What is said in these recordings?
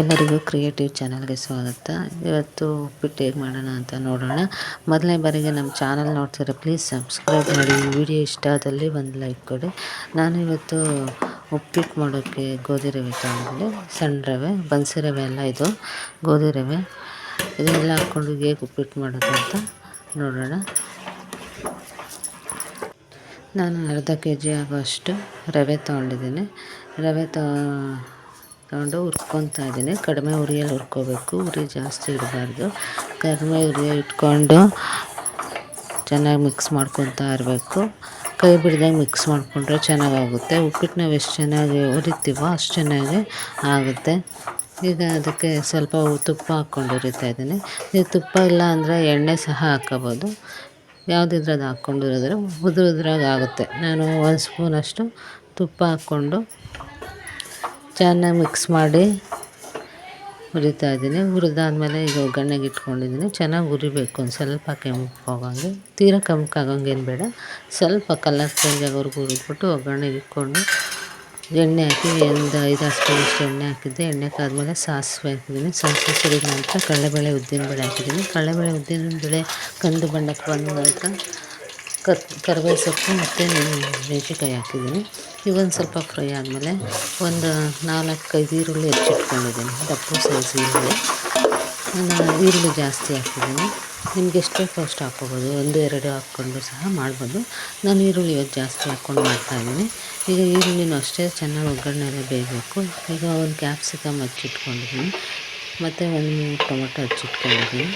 ಎಲ್ಲರಿಗೂ ಕ್ರಿಯೇಟಿವ್ ಚಾನಲ್ಗೆ ಸ್ವಾಗತ. ಇವತ್ತು ಉಪ್ಪಿಟ್ಟು ಹೇಗೆ ಮಾಡೋಣ ಅಂತ ನೋಡೋಣ. ಮೊದಲನೇ ಬಾರಿಗೆ ನಮ್ಮ ಚಾನಲ್ ನೋಡ್ತಿದ್ರೆ ಪ್ಲೀಸ್ ಸಬ್ಸ್ಕ್ರೈಬ್ ಮಾಡಿ. ವಿಡಿಯೋ ಇಷ್ಟ ಆದಲ್ಲಿ ಒಂದು ಲೈಕ್ ಕೊಡಿ. ನಾನು ಇವತ್ತು ಉಪ್ಪಿಟ್ಟು ಮಾಡೋಕ್ಕೆ ಗೋಧಿ ರವೆ ತಗೊಂಡಿದ್ದೆ. ಸಣ್ಣ ರವೆ, ಬನ್ಸಿ ರವೆ ಎಲ್ಲ ಇದು, ಗೋಧಿ ರವೆ. ಇದನ್ನೆಲ್ಲ ಹಾಕ್ಕೊಂಡು ಹೇಗೆ ಉಪ್ಪಿಟ್ಟು ಮಾಡೋದು ಅಂತ ನೋಡೋಣ. ನಾನು ಅರ್ಧ ಕೆ ಜಿ ಆಗೋಷ್ಟು ರವೆ ತೊಗೊಂಡಿದ್ದೀನಿ. ರವೆ ತೊ ತಗೊಂಡು ಹುರ್ಕೊತಾ ಇದ್ದೀನಿ. ಕಡಿಮೆ ಉರಿಯಲ್ಲಿ ಹುರ್ಕೋಬೇಕು. ಉರಿ ಜಾಸ್ತಿ ಇಡಬಾರ್ದು. ಕಡಿಮೆ ಉರಿಯಲ್ಲಿ ಇಟ್ಕೊಂಡು ಚೆನ್ನಾಗಿ ಮಿಕ್ಸ್ ಮಾಡ್ಕೊತಾ ಇರಬೇಕು. ಕೈ ಬಿಡ್ದಂಗೆ ಮಿಕ್ಸ್ ಮಾಡಿಕೊಂಡ್ರೆ ಚೆನ್ನಾಗಾಗುತ್ತೆ. ಉಪ್ಪಿಟ್ಟು ನಾವು ಎಷ್ಟು ಚೆನ್ನಾಗಿ ಹುರಿತೀವೋ ಅಷ್ಟು ಚೆನ್ನಾಗಿ ಆಗುತ್ತೆ. ಈಗ ಅದಕ್ಕೆ ಸ್ವಲ್ಪ ತುಪ್ಪ ಹಾಕ್ಕೊಂಡು ಹುರಿತಾ ಇದ್ದೀನಿ. ನೀವು ತುಪ್ಪ ಇಲ್ಲ ಅಂದರೆ ಎಣ್ಣೆ ಸಹ ಹಾಕ್ಕೋಬೋದು ಯಾವುದಿದ್ರದ್ದು ಹಾಕ್ಕೊಂಡಿರೋದ್ರೆ ಉದುರು ಉದುರಾಗಿ ಆಗುತ್ತೆ. ನಾನು ಒಂದು ಸ್ಪೂನಷ್ಟು ತುಪ್ಪ ಹಾಕ್ಕೊಂಡು ಚೆನ್ನಾಗಿ ಮಿಕ್ಸ್ ಮಾಡಿ ಹುರಿತಾ ಇದ್ದೀನಿ. ಹುರಿದಾದ್ಮೇಲೆ ಈಗ ಒಗ್ಗರಣೆಗೆ ಇಟ್ಕೊಂಡಿದ್ದೀನಿ. ಚೆನ್ನಾಗಿ ಹುರಿಬೇಕು. ಒಂದು ಸ್ವಲ್ಪ ಕೆಂಪು ತೀರಾ ಕೆಂಪು ಆಗೋಂಗೇನು ಬೇಡ. ಸ್ವಲ್ಪ ಕಲರ್ ಚೇಂಜ್ ಆಗೋರ್ಗು ಹುರಿದ್ಬಿಟ್ಟು ಒಗ್ಗರಣೆಗೆ ಇಟ್ಕೊಂಡು ಎಣ್ಣೆ ಹಾಕಿ ಒಂದು ಐದು ಸ್ಪೂನ್ ಅಷ್ಟು ಎಣ್ಣೆ ಹಾಕಿದ್ದೆ. ಎಣ್ಣೆ ಕಾದ್ಮೇಲೆ ಸಾಸಿವೆ ಹಾಕಿದ್ದೀನಿ. ಸಾಸಿವೆ ಸುರಿದ ನಂತರ ಕಡಲೆಬೇಳೆ ಉದ್ದಿನಬೇಳೆ ಹಾಕಿದ್ದೀನಿ. ಕಡಲೆಬೇಳೆ ಉದ್ದಿನಬೇಳೆ ಕಂದು ಬಣ್ಣಕ್ಕೆ ಬಂದ ನಂತರ ಕರ್ ಕರಿಬೇವು ಸೊಪ್ಪು ಮತ್ತು ಮೆಣಸಿನ್ಕಾಯಿ ಹಾಕಿದ್ದೀನಿ. ಇವೊಂದು ಸ್ವಲ್ಪ ಫ್ರೈ ಆದಮೇಲೆ ಒಂದು ನಾಲ್ಕೈದು ಈರುಳ್ಳಿ ಹೆಚ್ಚಿಟ್ಕೊಂಡಿದ್ದೀನಿ. ದಪ್ಪ ಸೈಜ್ ಈರುಳ್ಳಿ. ನಾನು ಈರುಳ್ಳಿ ಜಾಸ್ತಿ ಹಾಕಿದ್ದೀನಿ. ನಿಮ್ಗೆ ಎಷ್ಟು ಬೇಕೋ ಅಷ್ಟು ಹಾಕ್ಕೋಬೋದು. ಒಂದು, ಎರಡು ಹಾಕ್ಕೊಂಡು ಸಹ ಮಾಡ್ಬೋದು. ನಾನು ಈರುಳ್ಳಿ ಇವತ್ತು ಜಾಸ್ತಿ ಹಾಕ್ಕೊಂಡು ಮಾಡ್ತಾಯಿದ್ದೀನಿ ಈಗ ಈರುಳ್ಳಿನೂ ಅಷ್ಟೇ ಚೆನ್ನಾಗಿ ಒಗ್ಗರಣೆ ಎಲ್ಲ ಬೇಯಬೇಕು. ಈಗ ಒಂದು ಕ್ಯಾಪ್ಸಿಕಮ್ ಹಚ್ಚಿಟ್ಕೊಂಡಿದ್ದೀನಿ. ಮತ್ತು ಒಂದು ಮೂರು ಟೊಮೊಟೊ ಹಚ್ಚಿಟ್ಕೊಂಡಿದ್ದೀನಿ.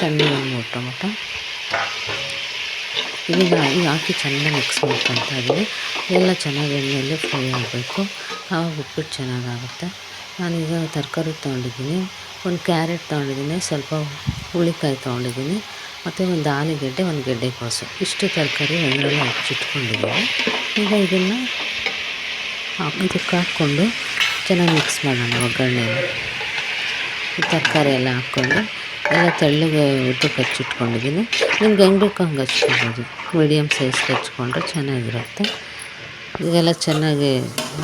ಸಣ್ಣ ಒಂದು ಮೂರು ಟೊಮೊಟೊ. ಈಗ ಈಗ ಹಾಕಿ ಚೆನ್ನಾಗಿ ಮಿಕ್ಸ್ ಮಾಡ್ಕೊತಾ ಇದ್ದೀನಿ. ಎಲ್ಲ ಚೆನ್ನಾಗಿ ಎಣ್ಣೆಯಲ್ಲಿ ಫ್ರೈ ಆಗಬೇಕು. ಆವಾಗ ಉಪ್ಪಿಟ್ಟು ಚೆನ್ನಾಗಾಗುತ್ತೆ. ನಾನೀಗ ತರಕಾರಿ ತೊಗೊಂಡಿದ್ದೀನಿ. ಒಂದು ಕ್ಯಾರೆಟ್ ತೊಗೊಂಡಿದ್ದೀನಿ. ಸ್ವಲ್ಪ ಹುಳಿಕಾಯಿ ತೊಗೊಂಡಿದ್ದೀನಿ. ಮತ್ತು ಒಂದು ಆಲೂಗೆಡ್ಡೆ, ಒಂದು ಗೆಡ್ಡೆಕೋಸು. ಇಷ್ಟು ತರಕಾರಿ ಒಂದರಲ್ಲಿ ಹಚ್ಚಿಟ್ಕೊಂಡಿದ್ದೀನಿ ಈಗ ಇದನ್ನು ಇದಕ್ಕೆ ಹಾಕ್ಕೊಂಡು ಚೆನ್ನಾಗಿ ಮಿಕ್ಸ್ ಮಾಡೋಣ ಒಗ್ಗರಣೆಯಲ್ಲಿ ತರಕಾರಿ ಎಲ್ಲ ಹಾಕ್ಕೊಂಡು. ಎಲ್ಲ ತೆಳ್ಳಗೆ ಉದ್ದಕ್ಕೆ ಹಚ್ಚಿಟ್ಕೊಂಡಿದ್ದೀನಿ ನಿಮ್ಗೆ ಹೆಂಗೆ ಬೇಕು ಹಂಗೆ ಹಚ್ಕೊಬೋದು. ಮೀಡಿಯಮ್ ಸೈಜ್ಗೆ ಹಚ್ಕೊಂಡ್ರೆ ಚೆನ್ನಾಗಿರುತ್ತೆ. ಇದೆಲ್ಲ ಚೆನ್ನಾಗಿ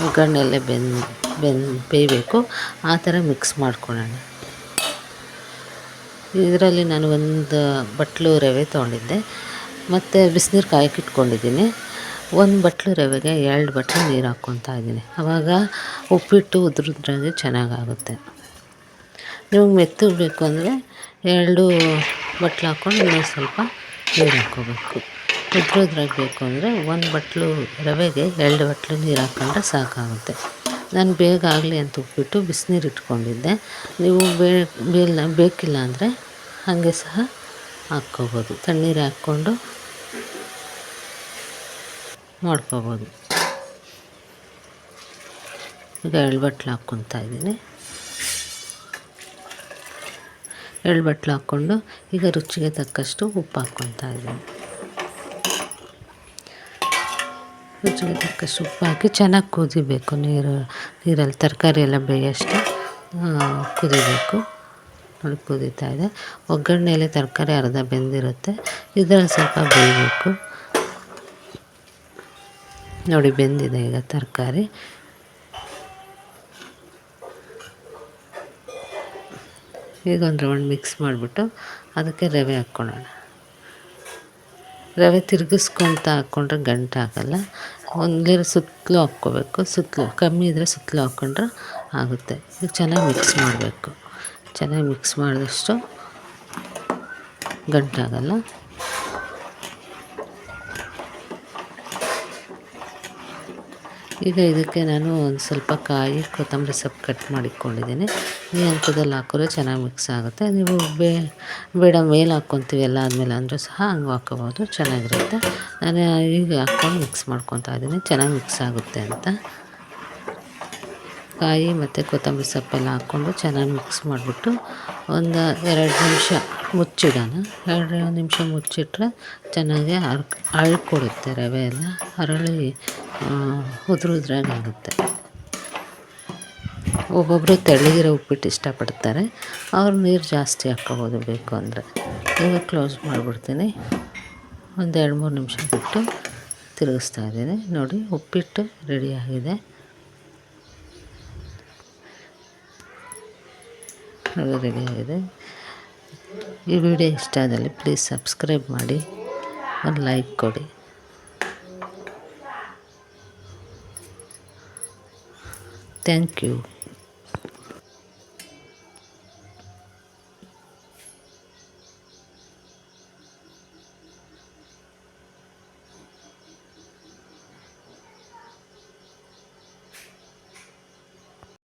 ಒಗ್ಗರಣೆಲ್ಲೇ ಬೆಂದು ಬೆಂದು ಬೇಯಬೇಕು. ಆ ಥರ ಮಿಕ್ಸ್ ಮಾಡ್ಕೊಳ್ಳೋಣ. ಇದರಲ್ಲಿ ನಾನು ಒಂದು ಬಟ್ಲು ರವೆ ತೊಗೊಂಡಿದ್ದೆ. ಮತ್ತು ಬಿಸಿನೀರು ಕಾಯಕ್ಕಿಟ್ಕೊಂಡಿದ್ದೀನಿ ಒಂದು ಬಟ್ಲು ರವೆಗೆ ಎರಡು ಬಟ್ಲು ನೀರು ಹಾಕ್ಕೊತಾ ಇದ್ದೀನಿ. ಆವಾಗ ಉಪ್ಪಿಟ್ಟು ಉದ್ರುದ್ರಾಗಿ ಚೆನ್ನಾಗಾಗುತ್ತೆ. ನಿಮ್ಗೆ ಮೆತ್ತಗೆ ಬೇಕು ಅಂದರೆ ಎರಡು ಬಟ್ಲು ಹಾಕ್ಕೊಂಡು ಇನ್ನೊಂದು ಸ್ವಲ್ಪ ನೀರು ಹಾಕ್ಕೋಬೇಕು. ಉದ್ರುದ್ರಾಗಿ ಬೇಕು ಅಂದರೆ ಒಂದು ಬಟ್ಲು ರವೆಗೆ ಎರಡು ಬಟ್ಲು ನೀರು ಹಾಕ್ಕೊಂಡ್ರೆ ಸಾಕಾಗುತ್ತೆ. ನಾನು ಬೇಗ ಆಗಲಿ ಅಂತ ಉಪ್ಪಿಟ್ಟು ಬಿಸಿನೀರು ಇಟ್ಕೊಂಡಿದ್ದೆ. ನೀವು ಬೇಲ್ ಬೇಕಿಲ್ಲ ಅಂದರೆ ಹಾಗೆ ಸಹ ಹಾಕ್ಕೋಬೋದು. ತಣ್ಣೀರು ಹಾಕ್ಕೊಂಡು ಮಾಡ್ಕೋಬೋದು. ಈಗ ಬಟ್ಲು ಹಾಕ್ಕೊತಾ ಇದ್ದೀನಿ. ಎರಡು ಬಟ್ಲು ಹಾಕ್ಕೊಂಡು ಈಗ ರುಚಿಗೆ ತಕ್ಕಷ್ಟು ಉಪ್ಪು ಹಾಕ್ಕೊತಾ ಇದ್ದೀನಿ. ರುಚಿಗೆ ತಕ್ಕಷ್ಟು ಉಪ್ಪು ಹಾಕಿ ಚೆನ್ನಾಗಿ ಕುದಿಬೇಕು. ನೀರು, ನೀರಲ್ಲಿ ತರಕಾರಿ ಎಲ್ಲ ಬೇಯೋಷ್ಟು ಕುದಿಬೇಕು. ನೋಡಿ ಕುದೀತಾ ಇದೆ. ಒಗ್ಗರಣೆಯಲ್ಲಿ ತರಕಾರಿ ಅರ್ಧ ಬೆಂದಿರುತ್ತೆ. ಇದರಲ್ಲಿ ಸ್ವಲ್ಪ ಬೇಯಬೇಕು. ನೋಡಿ ಬೆಂದಿದೆ ಈಗ ತರಕಾರಿ. ಈಗ ಒಂದು ರೌಂಡ್ ಮಿಕ್ಸ್ ಮಾಡಿಬಿಟ್ಟು ಅದಕ್ಕೆ ರವೆ ಹಾಕ್ಕೊಳ್ಳೋಣ. ರವೆ ತಿರುಗಿಸ್ಕೊತ ಹಾಕ್ಕೊಂಡ್ರೆ ಗಂಟು ಆಗಲ್ಲ. ಒಂದೇ ಸುತ್ತಲೂ ಹಾಕ್ಕೋಬೇಕು. ಸುತ್ತಲೂ ಕಮ್ಮಿ ಇದ್ದರೆ ಸುತ್ತಲೂ ಹಾಕ್ಕೊಂಡ್ರೆ ಆಗುತ್ತೆ. ಈಗ ಚೆನ್ನಾಗಿ ಮಿಕ್ಸ್ ಮಾಡಬೇಕು. ಚೆನ್ನಾಗಿ ಮಿಕ್ಸ್ ಮಾಡಿದಷ್ಟು ಗಂಟಾಗಲ್ಲ ಈಗ ಇದಕ್ಕೆ ನಾನು ಒಂದು ಸ್ವಲ್ಪ ಕಾಯಿ, ಕೊತ್ತಂಬರಿ ಸೊಪ್ಪು ಕಟ್ ಮಾಡಿಕೊಂಡಿದ್ದೀನಿ. ಈ ಹಂತದಲ್ಲಿ ಹಾಕಿದ್ರೆ ಚೆನ್ನಾಗಿ ಮಿಕ್ಸ್ ಆಗುತ್ತೆ. ನೀವು ಬೇ, ಬೇಡ, ಮೇಲೆ ಹಾಕ್ಕೊತೀವಿ, ಎಲ್ಲ ಆದಮೇಲೆ ಅಂದರೂ ಸಹ ಹಂಗೆ ಹಾಕೋಬೋದು ಚೆನ್ನಾಗಿರುತ್ತೆ. ನಾನು ಈಗ ಹಾಕ್ಕೊಂಡು ಮಿಕ್ಸ್ ಮಾಡ್ಕೊತಾ ಇದ್ದೀನಿ. ಚೆನ್ನಾಗಿ ಮಿಕ್ಸ್ ಆಗುತ್ತೆ ಅಂತ. ಕಾಯಿ ಮತ್ತು ಕೊತ್ತಂಬರಿ ಸೊಪ್ಪೆಲ್ಲ ಹಾಕ್ಕೊಂಡು ಚೆನ್ನಾಗಿ ಮಿಕ್ಸ್ ಮಾಡಿಬಿಟ್ಟು ಒಂದು ಎರಡು ನಿಮಿಷ ಮುಚ್ಚಿಡೋಣ. ಎರಡು ನಿಮಿಷ ಮುಚ್ಚಿಟ್ರೆ ಚೆನ್ನಾಗಿ ಅರ್, ಅಳ್ಕೊಡುತ್ತೆ ರವೆ ಎಲ್ಲ. ಅರಳಿ ಉದುರು ಆಗುತ್ತೆ. ಒಬ್ಬೊಬ್ಬರು ತೆಳ್ಳಗಿರೋ ಉಪ್ಪಿಟ್ಟು ಇಷ್ಟಪಡ್ತಾರೆ. ಅವ್ರು ನೀರು ಜಾಸ್ತಿ ಹಾಕ್ಕೋಬೋದು ಬೇಕು ಅಂದರೆ. ಈಗ ಕ್ಲೋಸ್ ಮಾಡಿಬಿಡ್ತೀನಿ. ಒಂದು ಎರಡು ಮೂರು ನಿಮಿಷ ಬಿಟ್ಟು ತಿರುಗಿಸ್ತಾ ಇದ್ದೀನಿ. ನೋಡಿ, ಉಪ್ಪಿಟ್ಟು ರೆಡಿಯಾಗಿದೆ ನೋಡಿ ರೆಡಿ ಆಗಿದೆ. ಈ ವಿಡಿಯೋ ಇಷ್ಟ ಆದಲ್ಲಿ ಪ್ಲೀಸ್ ಸಬ್ಸ್ಕ್ರೈಬ್ ಮಾಡಿ. ಒಂದು ಲೈಕ್ ಕೊಡಿ. Thank you